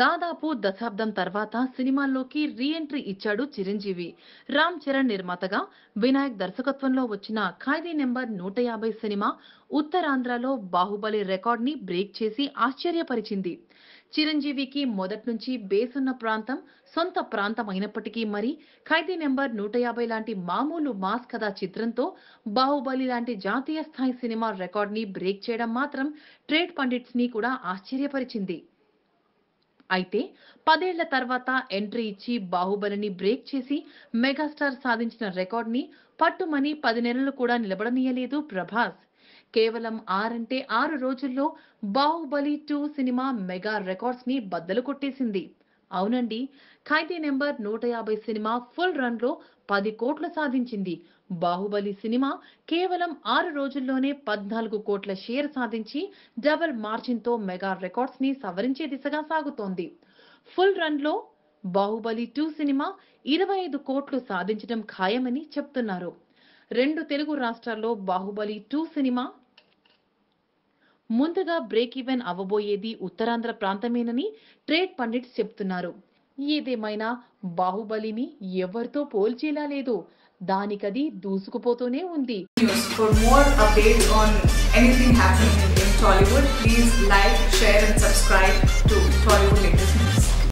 దాదాపు దశాబ్దం తర్వాత సినిమాల్లోకి రీ ఎంట్రీ ఇచ్చాడు చిరంజీవి. రామ్ చరణ్ నిర్మాతగా వినాయక్ దర్శకత్వంలో వచ్చిన ఖైదీ నెంబర్ నూట యాభై సినిమా ఉత్తరాంధ్రలో బాహుబలి రికార్డ్ని బ్రేక్ చేసి ఆశ్చర్యపరిచింది. చిరంజీవికి మొదటి నుంచి బేస్ ఉన్న ప్రాంతం సొంత ప్రాంతం అయినప్పటికీ మరి ఖైదీ నెంబర్ నూట యాభై లాంటి మామూలు మాస్ కథా చిత్రంతో బాహుబలి లాంటి జాతీయ స్థాయి సినిమా రికార్డ్ని బ్రేక్ చేయడం మాత్రం ట్రేడ్ పండిట్స్ని కూడా ఆశ్చర్యపరిచింది. అయితే పదేళ్ళ తర్వాత ఎంట్రీ ఇచ్చి బాహుబలిని బ్రేక్ చేసి మెగాస్టార్ సాధించిన రికార్డ్ని పట్టుమని పది నెలలు కూడా నిలబడనీయలేదు ప్రభాస్. కేవలం ఆరంటే ఆరు రోజుల్లో బాహుబలి టూ సినిమా మెగా రికార్డ్స్ని బద్దలు కొట్టేసింది. అవునండి. ఖైదీ నెంబర్ నూట యాభై సినిమా ఫుల్ రన్లో పది కోట్లు సాధించింది. బాహుబలి సినిమా కేవలం ఆరు రోజుల్లోనే పద్నాలుగు కోట్ల షేర్ సాధించి డబుల్ మార్జిన్తో మెగా రికార్డ్స్ని సవరించే దిశగా సాగుతోంది. ఫుల్ రన్లో బాహుబలి టూ సినిమా ఇరవై ఐదు కోట్లు సాధించడం ఖాయమని చెప్తున్నారు. రెండు తెలుగు రాష్ట్రాల్లో బాహుబలి టూ సినిమా ముందుగా బ్రేక్ ఈవెన్ అవ్వబోయేది ఉత్తరాంధ్ర ప్రాంతమేనని ట్రేడ్ పండిట్స్ చెప్తున్నారు. ఏదేమైనా బాహుబలిని ఎవరితో పోల్చేలా లేదు. దానికది దూసుకుపోతూనే ఉంది. News. For more updates on anything